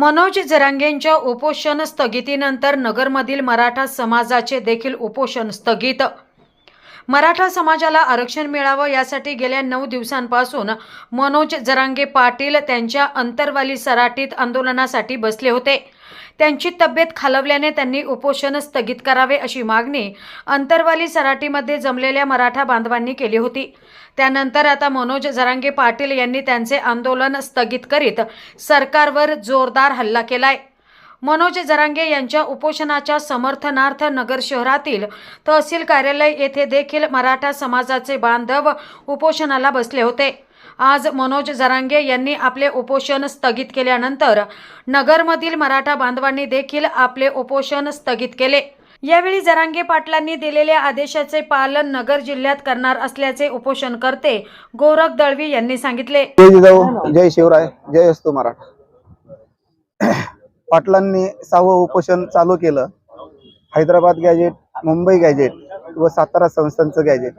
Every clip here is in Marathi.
मनोज जरांगेंच्या उपोषण स्थगितीनंतर नगरमधील मराठा समाजाचे देखील उपोषण स्थगित. मराठा समाजाला आरक्षण मिळावं यासाठी गेल्या नऊ दिवसांपासून मनोज जरांगे पाटील त्यांच्या अंतरवाली सराटीत आंदोलनासाठी बसले होते. त्यांची तब्येत खालवल्याने त्यांनी उपोषण स्थगित करावे अशी मागणी अंतरवाली सराटीमध्ये जमलेल्या मराठा बांधवांनी केली होती. त्यानंतर आता मनोज जरांगे पाटील यांनी त्यांचे आंदोलन स्थगित करीत सरकारवर जोरदार हल्ला केलाय. मनोज जरांगे यांच्या उपोषणाच्या समर्थनार्थ नगर शहरातील तहसील कार्यालय येथे देखील मराठा समाजाचे बांधव उपोषणाला बसले होते. आज मनोज जरांगे यांनी आपले उपोषण स्थगित केल्यानंतर नगरमधील मराठा बांधवांनी देखील आपले उपोषण स्थगित केले. यावेळी जरांगे पाटलांनी दिलेल्या आदेशाचे पालन नगर जिल्ह्यात करणार असल्याचे उपोषणकर्ते गोरख दळवी यांनी सांगितले. जय शिवराय जय असतो मराठा. पाटलांनी सहावं उपोषण चालू केलं. हैदराबाद गॅजेट मुंबई गॅजेट व सातारा संस्थांचं गॅजेट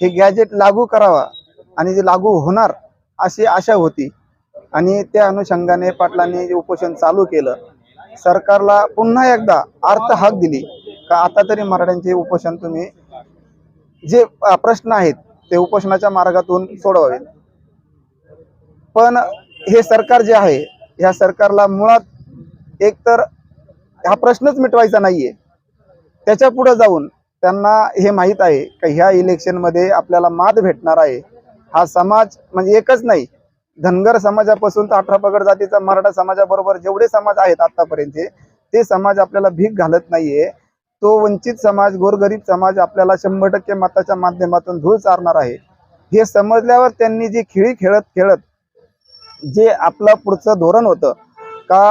हे गॅजेट लागू करावा आणि जे लागू होणार अशी आशा होती. आणि त्या अनुषंगाने पाटलांनी जे उपोषण चालू केलं सरकारला पुन्हा एकदा अर्थ हाक दिली. का आता तरी मराठ्यांचे उपोषण तुम्ही जे प्रश्न आहेत ते उपोषणाच्या मार्गातून सोडवावेत. पण हे सरकार जे आहे ह्या सरकारला मुळात एक तर हा प्रश्नच मिटवायचा नाहीये. त्याच्या पुढे जाऊन त्यांना हे माहीत आहे का ह्या इलेक्शनमध्ये आपल्याला मात भेटणार आहे. हा समाज म्हणजे एकच नाही. धनगर समाजापासून तर अठरा पगड जातीचा मराठा समाजाबरोबर जेवढे समाज आहेत आतापर्यंतचे ते समाज आपल्याला भीक घालत नाहीये. तो वंचित समाज गोरगरीब समाज आपल्याला शंभर टक्के मताच्या माध्यमातून धूळ चारणार आहे. हे समजल्यावर त्यांनी जी खिळी खेळत खेळत जे आपलं पुढचं धोरण होतं का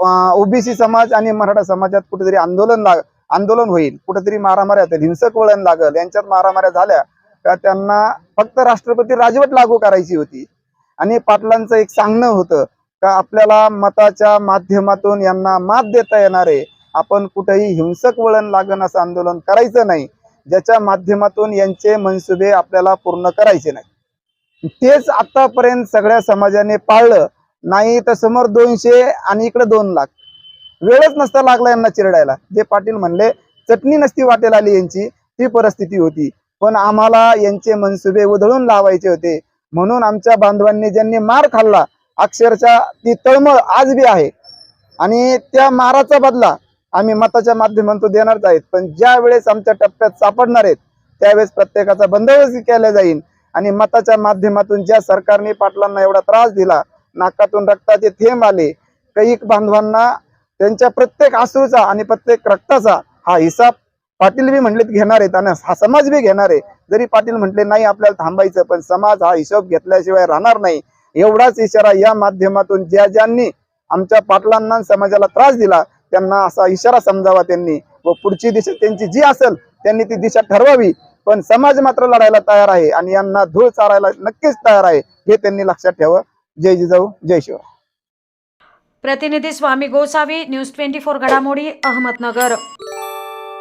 ओबीसी समाज आणि मराठा समाजात कुठेतरी आंदोलन लाग आंदोलन होईल. कुठेतरी मारामाऱ्या हिंसक वळण लागल. यांच्यात मारामाऱ्या झाल्या. का त्यांना फक्त राष्ट्रपती राजवट लागू करायची होती. आणि पाटलांचं एक सांगणं होतं का आपल्याला मताच्या माध्यमातून यांना मात देता येणार आहे. आपण कुठेही हिंसक वळण लागण असं आंदोलन करायचं नाही. ज्याच्या माध्यमातून यांचे मनसुबे आपल्याला पूर्ण करायचे नाही तेच आतापर्यंत सगळ्या समाजाने पाळलं. नाही तर समोर दोनशे आणि इकडे दोन लाख. वेळच नसता लागला यांना चिरडायला. जे पाटील म्हणले चटणी नसती वाटेल आली यांची ती परिस्थिती होती. पण आम्हाला यांचे मनसुबे उधळून लावायचे होते. म्हणून आमच्या बांधवांनी ज्यांनी मार खाल्ला अक्षरशः ती तळमळ आज बी आहे. आणि त्या माराचा बदला आम्ही मताच्या माध्यमातून देणारच आहेत. पण ज्या वेळेस आमच्या टप्प्यात सापडणार आहेत त्यावेळेस प्रत्येकाचा बंदोबस्त केला जाईल. आणि मताच्या माध्यमातून ज्या सरकारने पाटलांना एवढा त्रास दिला नाकातून रक्ताचे थेंब आले. कैक बांधवांना त्यांच्या प्रत्येक आसूचा आणि प्रत्येक रक्ताचा हा हिसाब पाटील बी म्हणले घेणार आहेत आणि हा समाज बी घेणार आहे. जरी पाटील म्हटले नाही आपल्याला थांबायचं पण समाज हा हिशोब घेतल्याशिवाय राहणार नाही. एवढाच इशारा या माध्यमातून ज्या ज्यांनी आमच्या पाटलांना समाजाला त्रास दिला त्यांना असा इशारा समजावा त्यांनी. व पुढची दिशा त्यांची जी असेल त्यांनी ती दिशा ठरवावी. पण समाज मात्र लढायला तयार आहे आणि यांना धूळ चारायला नक्कीच तयार आहे हे त्यांनी लक्षात ठेवा जय जिजाऊ जय शिव. प्रतिनिधी Swami Gosavi news twenty four घडामोडी अहमदनगर.